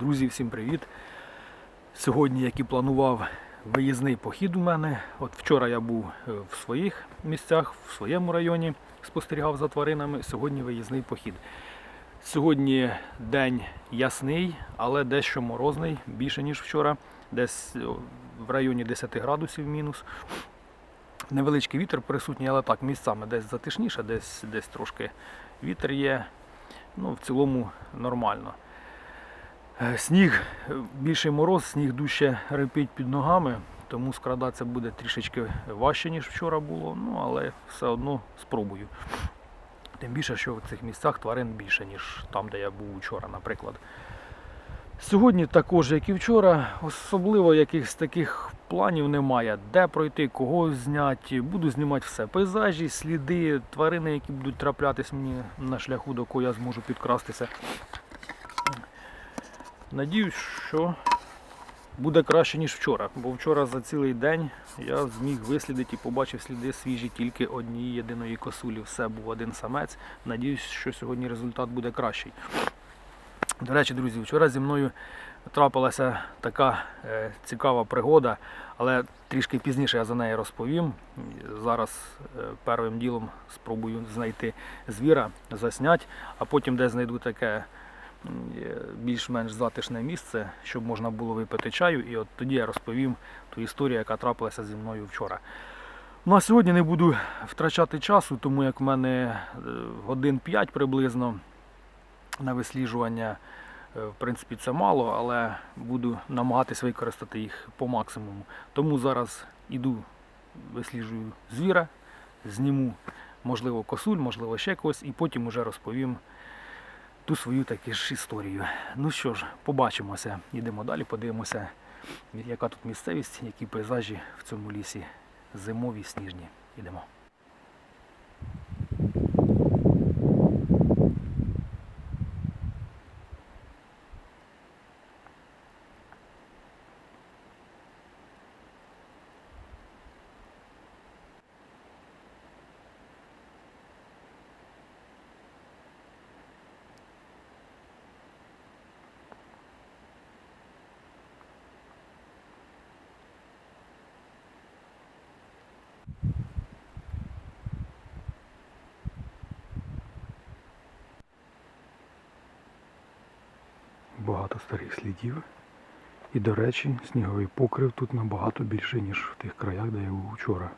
Друзі, всім привіт! Сьогодні, як і планував, виїзний похід у мене. От вчора я був е, в своїх місцях, в своєму районі, спостерігав за тваринами. Сьогодні виїзний похід. Сьогодні день ясний, але дещо морозний, більше ніж вчора, десь в районі 10 градусів мінус. Невеличкий вітер присутній, але так, місцями десь затишніше, десь, десь трошки вітер є. Ну, в цілому нормально. Е, Сніг, е, більший мороз, сніг дужче репить під ногами, тому скрадатися буде трішечки важче, ніж вчора було, ну але все одно спробую. Тим більше, що в цих місцях тварин більше, ніж там, де я був вчора, наприклад. Сьогодні також, як і вчора, особливо якихось таких планів немає. Де пройти, кого зняти. Буду знімати все. Пейзажі, сліди, тварини, які будуть траплятись мені на шляху, до кого я зможу підкрастися. Надіюсь, що буде краще, ніж вчора. Бо вчора за цілий день я зміг вислідити і побачив сліди свіжі тільки однієї єдиної косулі. Все був один самець. Надіюсь, що сьогодні результат буде кращий. До речі, друзі, вчора зі мною трапилася така е, цікава пригода, але трішки пізніше я за неї розповім. Зараз е, першим ділом спробую знайти звіра, заснять, а потім де знайду таке більш-менш затишне місце, щоб можна було випити чаю, і от тоді я розповім ту історію, яка трапилася зі мною вчора. Ну а сьогодні не буду втрачати часу, тому як в мене е, годин 5 приблизно на висліджування. Е, В принципі, це мало, але буду намагатись використати їх по максимуму. Тому зараз іду, висліджую звіра, зніму, можливо, косуль, можливо, ще когось, і потім уже розповім ту свою таку ж історію. Ну що ж, побачимося. Йдемо далі, подивимося, яка тут місцевість, які пейзажі в цьому лісі зимові, сніжні. Йдемо. Багато старих слідів. І, до речі, сніговий покрив тут набагато більший, ніж в тих краях, де я був вчора.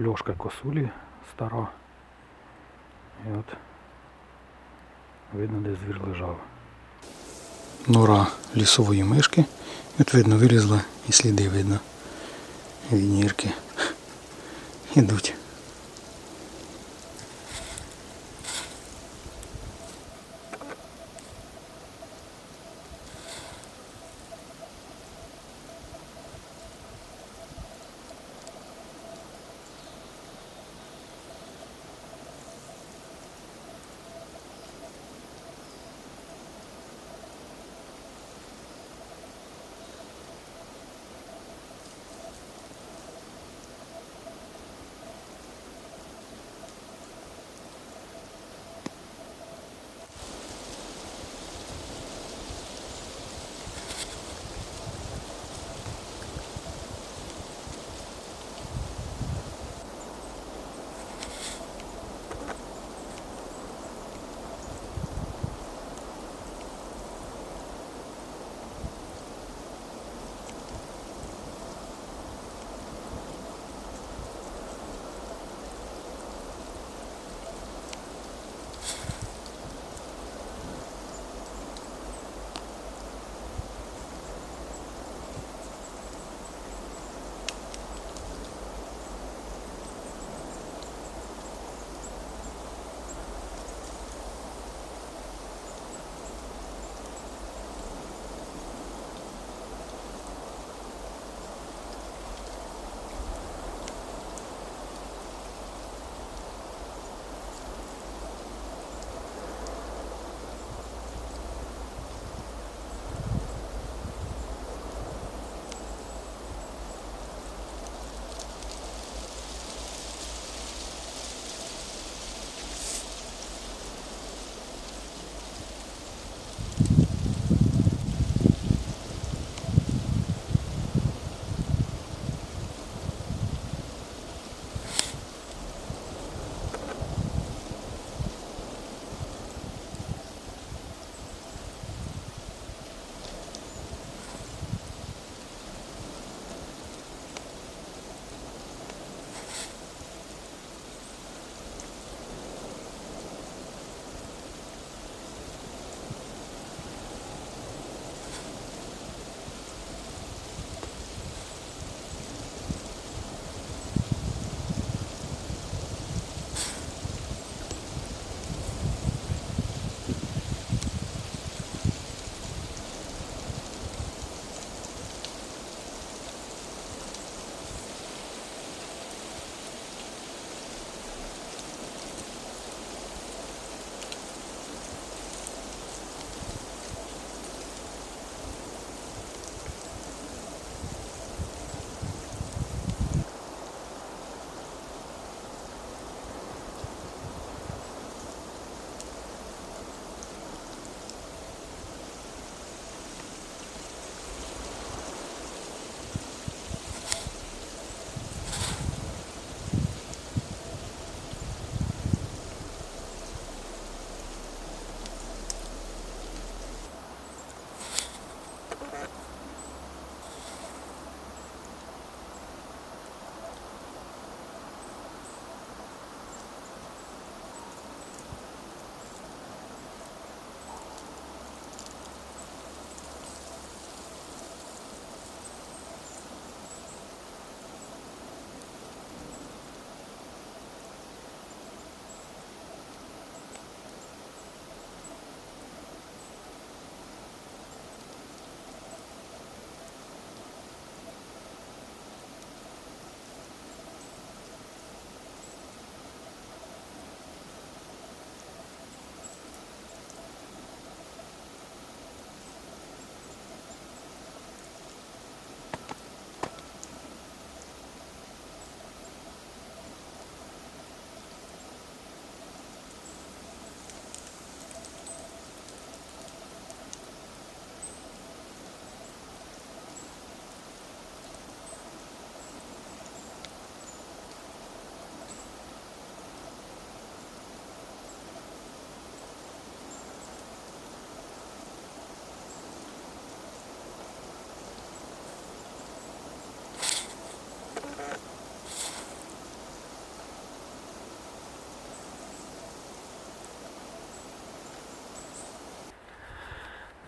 Льошка косулі стара. І от видно, де звір лежав. Нора лісової мишки. От видно, вилізла і сліди видно. Вінірки. Ідуть.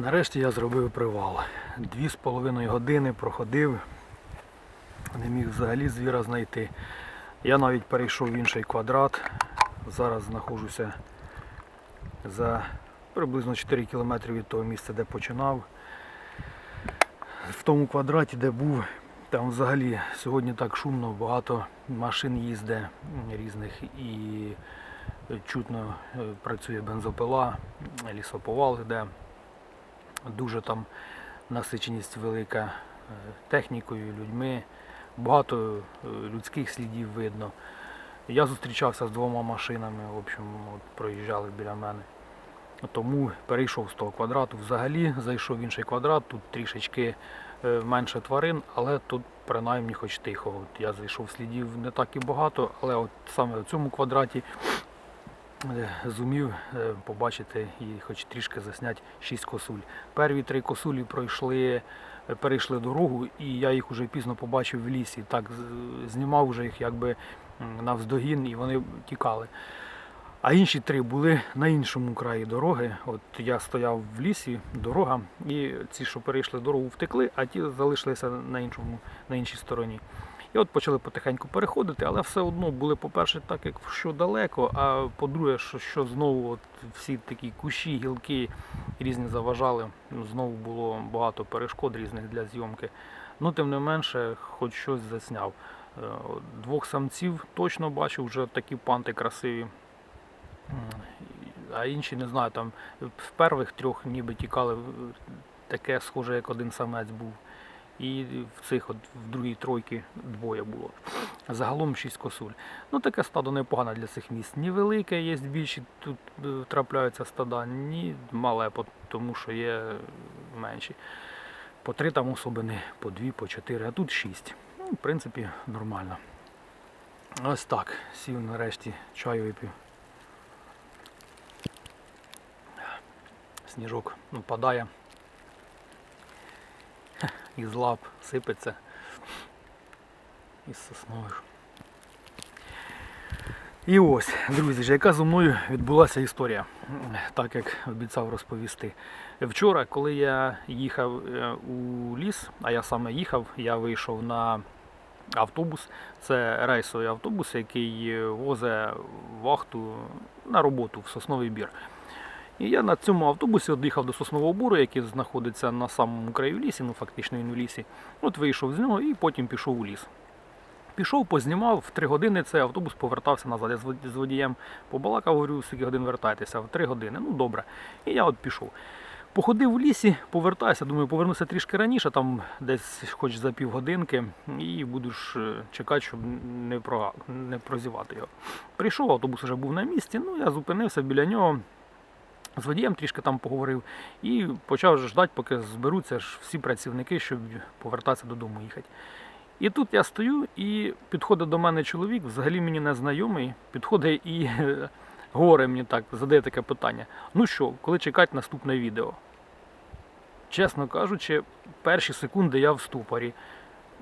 Нарешті я зробив привал. Дві з половиною години проходив, не міг взагалі звіра знайти. Я навіть перейшов в інший квадрат. Зараз знаходжуся за приблизно 4 кілометри від того місця, де починав. В тому квадраті, де був, там взагалі сьогодні так шумно, багато машин м, різних і чутно е, працює бензопила, лісоповал йде. Дуже там насиченість велика е, технікою, людьми. Багато е, людських слідів видно. Я зустрічався з двома машинами, в общем, от, проїжджали біля мене. Тому перейшов з того квадрату. Взагалі зайшов в інший квадрат, тут трішечки е, менше тварин, але тут принаймні хоч тихо. От я зайшов слідів не так і багато, але от саме в цьому квадраті зумів е, побачити і хоч трішки засняти шість косуль. Перві три косулі пройшли, е, перейшли дорогу, і я їх уже пізно побачив в лісі. Так знімав вже їх якби навздогін, і вони тікали. А інші три були на іншому краї дороги. От я стояв в лісі, дорога, і ці, що перейшли дорогу, втекли, а ті залишилися на іншому, на іншій стороні. І от почали потихеньку переходити, але все одно були, по-перше, так як що далеко, а по-друге, що, що знову от всі такі кущі, гілки різні заважали. Ну, Знову було багато перешкод різних для зйомки. Ну, тим не менше, хоч щось засняв. Е, Двох самців точно бачив, вже такі панти красиві. А інші не знаю, там в перших трьох ніби тікали таке схоже, як один самець був. І в цих от в другій тройці двоє було. Загалом шість косуль. Ну таке стадо непогане для цих місць. Ні велике, є більші тут е, трапляються стада, ні мале, тому що є менші. По три там особини, по дві, по чотири, а тут шість. Ну, в принципі, нормально. Ось так. Сів нарешті, чаю випив. Сніжок ну, падає. Із лап сипеться. Із соснових. І ось, друзі, яка зі мною відбулася історія, так як обіцяв розповісти. Вчора, коли я їхав е, у ліс, а я саме їхав, я вийшов на автобус. Це рейсовий автобус, який е, возить вахту на роботу в сосновий бір. І я на цьому автобусі от до Соснового Бору, який знаходиться на самому краю лісі, ну фактично він у лісі. От вийшов з нього і потім пішов у ліс. Пішов, познімав, в три години цей автобус повертався назад. Я з водієм побалакав, говорю, скільки годин вертайтеся, в три години. Ну добре. І я от пішов. Походив у лісі, повертаюся, думаю, повернуся трішки раніше, там десь хоч за півгодинки, і буду ж е, чекати, щоб не, про, не прозівати його. Прийшов, автобус вже був на місці, ну я зупинився біля нього, з водієм трішки там поговорив і почав ждати, поки зберуться ж всі працівники, щоб повертатися додому їхати. І тут я стою, і підходить до мене чоловік, взагалі мені незнайомий, підходить і е, говорить мені так, задає таке питання. Ну що, коли чекати наступне відео? Чесно кажучи, перші секунди я в ступорі.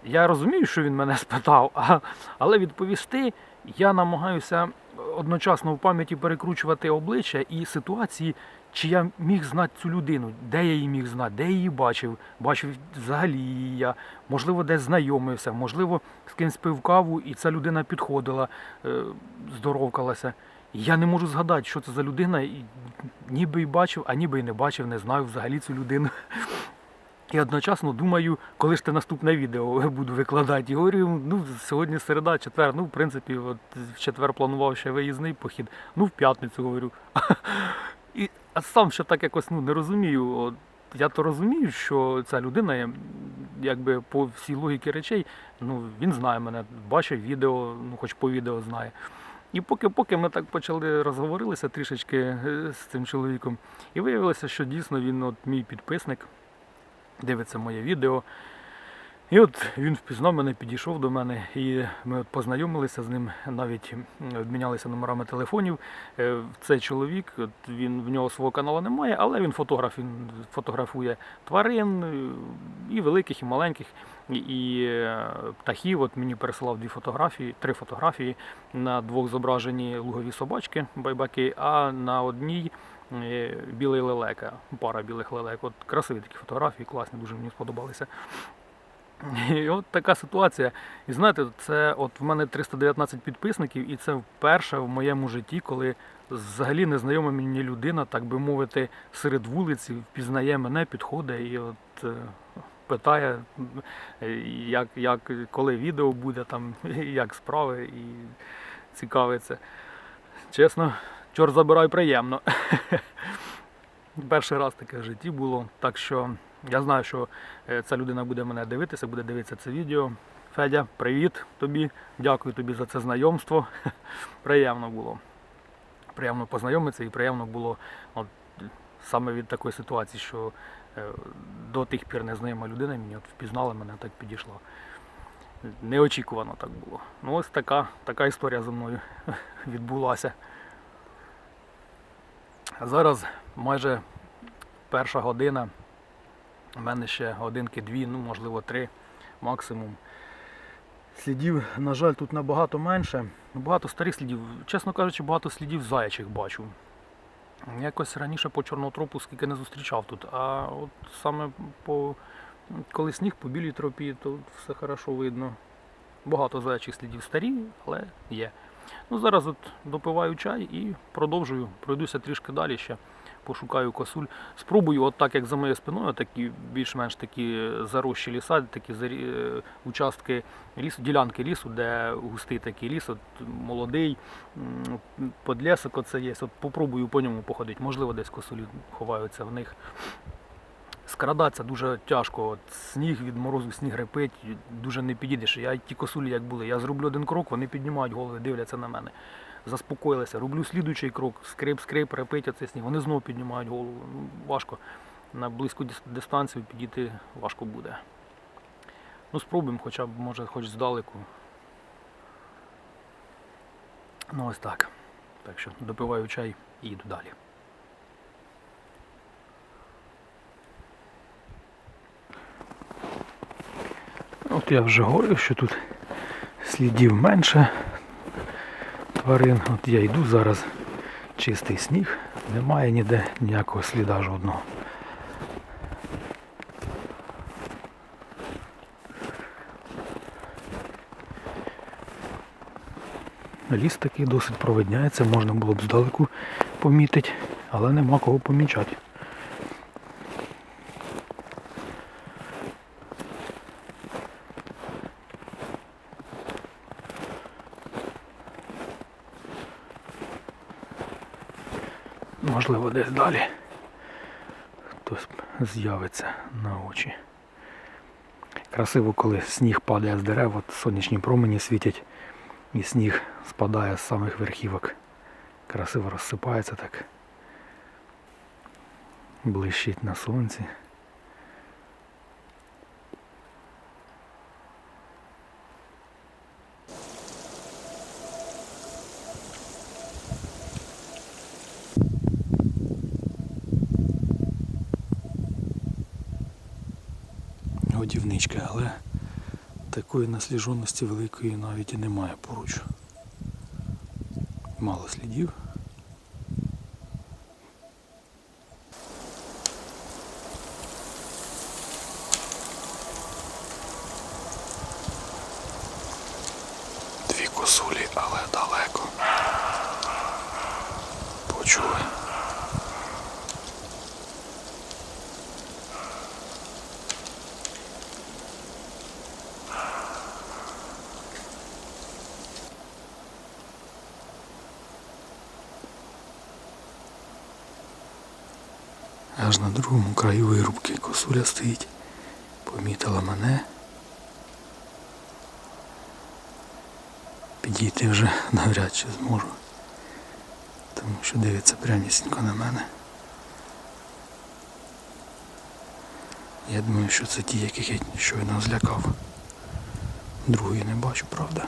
Я розумію, що він мене спитав, але відповісти я намагаюся одночасно в пам'яті перекручувати обличчя і ситуації, чи я міг знати цю людину, де я її міг знати, де я її бачив, бачив взагалі її я, можливо, десь знайомився, можливо, з кимсь пив каву, і ця людина підходила, е, здоровкалася. Я не можу згадати, що це за людина, і ніби й бачив, а ніби й не бачив, не знаю взагалі цю людину. І одночасно думаю, коли ж те наступне відео буду викладати. І говорю, ну сьогодні середа, четвер. Ну, в принципі, от в четвер планував ще виїзний похід. Ну, в п'ятницю говорю. І а сам ще так якось ну, не розумію. От, я то розумію, що ця людина, якби по всій логіці речей, ну він знає мене, бачив відео, ну хоч по відео знає. І поки поки ми так почали розговорилися трішечки е, з цим чоловіком, і виявилося, що дійсно він от мій підписник дивиться моє відео. І от він впізнав мене, підійшов до мене, і ми от познайомилися з ним, навіть обмінялися номерами телефонів. Е, Цей чоловік, от він в нього свого каналу немає, але він фотограф, він фотографує тварин е, і великих, і маленьких, і, е, птахів. От мені пересилав дві фотографії, три фотографії. На двох зображені лугові собачки, байбаки, а на одній білий лелека, пара білих лелек. От красиві такі фотографії, класні, дуже мені сподобалися. І от така ситуація. І знаєте, це от в мене 319 підписників, і це вперше в моєму житті, коли взагалі незнайома мені людина, так би мовити, серед вулиці впізнає мене, підходить і от е, питає, е, як, як, коли відео буде, там, як справи, і цікавиться. Чесно, чор забирай приємно. Перший раз таке в житті було. Так що я знаю, що е, ця людина буде мене дивитися, буде дивитися це відео. Федя, привіт тобі. Дякую тобі за це знайомство. Приємно було. Приємно познайомитися і приємно було от, саме від такої ситуації, що е, до тих пір незнайома людина мені от впізнала мене, так підійшла. Неочікувано так було. Ну ось така, така історія зі мною відбулася. Зараз майже перша година. У мене ще годинки-дві, ну можливо три максимум. Слідів, на жаль, тут набагато менше. Багато старих слідів. Чесно кажучи, багато слідів заячих бачу. Якось раніше по чорнотропу скільки не зустрічав тут. А от саме по коли сніг по білій тропі, то все хорошо видно. Багато заячих слідів старі, але є. Ну, зараз от допиваю чай і продовжую. Пройдуся трішки далі ще. Пошукаю косуль. Спробую, от так як за моєю спиною, такі більш-менш такі зарощі ліса, такі е, участки лісу, ділянки лісу, де густий такий ліс, от молодий, подлесок оце є. От попробую по ньому походити. Можливо, десь косулі ховаються в них. Скрадатися дуже тяжко. От сніг від морозу, сніг репить, дуже не підійдеш. Я ті косулі як були. Я зроблю один крок, вони піднімають голови, дивляться на мене. Заспокоїлися. Роблю слідуючий крок, скрип, скрип, репить оцей сніг. Вони знову піднімають голову. Ну, важко. На близьку дистанцію підійти важко буде. Ну, спробуємо, хоча б, може, хоч здалеку. Ну ось так. Так що допиваю чай і йду далі. Я вже говорив, що тут слідів менше тварин. От я йду зараз чистий сніг, немає ніде ніякого сліда жодного. Ліс такий досить провидняється, можна було б здалеку помітити, але нема кого помічати. Можливо, десь далі хтось з'явиться на очі. Красиво, коли сніг падає з дерев, от сонячні промені світять і сніг спадає з самих верхівок. Красиво розсипається так. Блищить на сонці. Годівничка, але такої насліженості великої навіть і немає поруч. Мало слідів. Дві косулі, але далеко. Другому краю вирубки косуля стоїть. Помітила мене. Підійти вже навряд чи зможу. Тому що дивиться прямісінько на мене. Я думаю, що це ті, яких я щойно злякав. Другої не бачу, правда.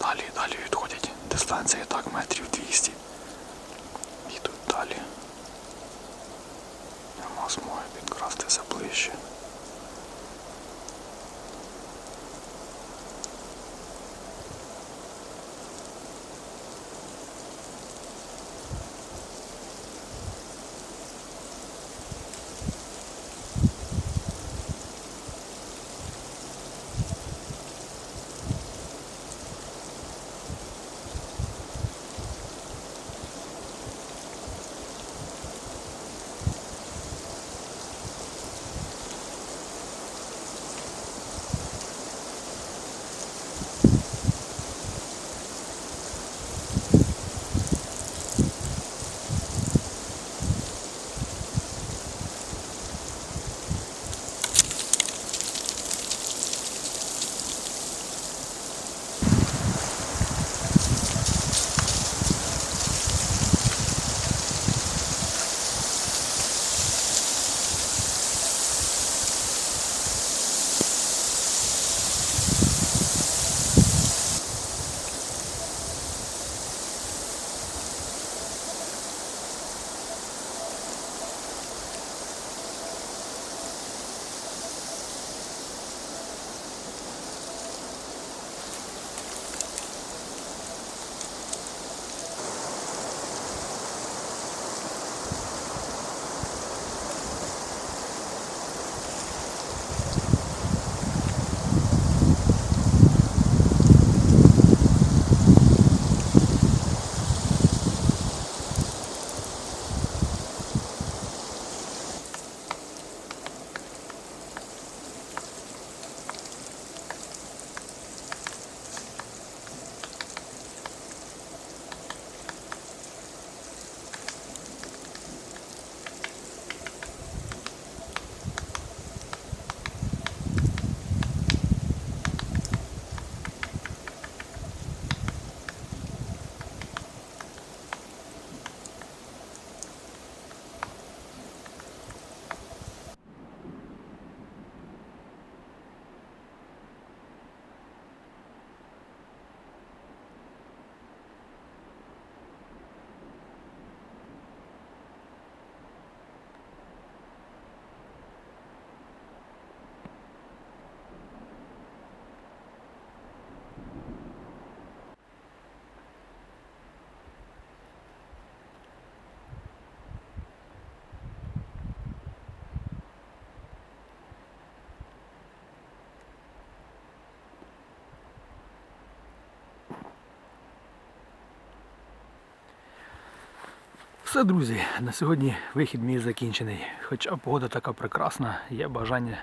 Далі, далі відходять. Дистанція так метрів 200. І тут далі. Нема змоги підкрастися ближче. Все, друзі, на сьогодні вихід мій закінчений. Хоча погода така прекрасна, є бажання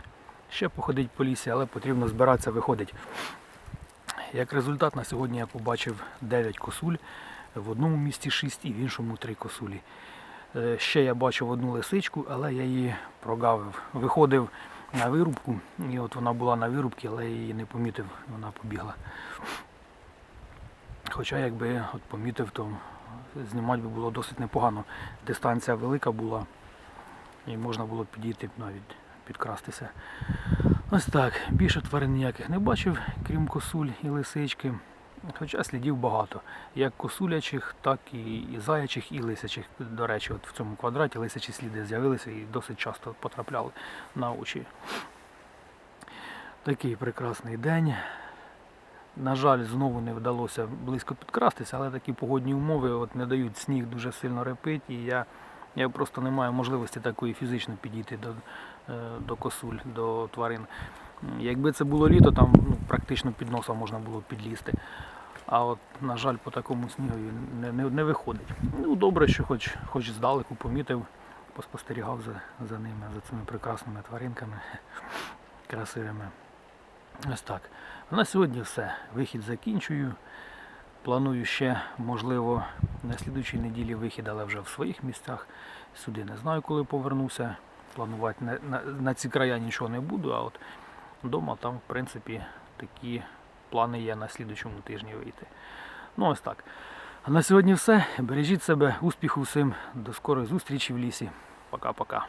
ще походити по лісі, але потрібно збиратися, виходить. Як результат, на сьогодні я побачив 9 косуль, в одному місці 6 і в іншому 3 косулі. Е, Ще я бачив одну лисичку, але я її прогавив. Виходив на вирубку, і от вона була на вирубці, але я її не помітив, вона побігла. Хоча якби от помітив, то знімати би було досить непогано. Дистанція велика була і можна було підійти навіть підкрастися. Ось так. Більше тварин ніяких не бачив, крім косуль і лисички. Хоча слідів багато. Як косулячих, так і, заячих, і лисячих. До речі, от в цьому квадраті лисячі сліди з'явилися і досить часто потрапляли на очі. Такий прекрасний день. На жаль, знову не вдалося близько підкрастися, але такі погодні умови от не дають сніг дуже сильно репить, і я, я просто не маю можливості такої фізично підійти до, е, до косуль, до тварин. Якби це було літо, там ну, практично під носом можна було підлізти. А от, на жаль, по такому снігові не, не, не виходить. Ну, добре, що хоч, хоч здалеку помітив, поспостерігав за, за ними, за цими прекрасними тваринками красивими. Ось так. На сьогодні все. Вихід закінчую. Планую ще, можливо, на слідучій неділі вихід, але вже в своїх місцях. Сюди не знаю, коли повернуся. Планувати на, на, на ці края нічого не буду, а от вдома, там, в принципі, такі плани є на слідучому тижні вийти. Ну, ось так. А на сьогодні все. Бережіть себе, успіху всім. До скорої зустрічі в лісі. Пока-пока.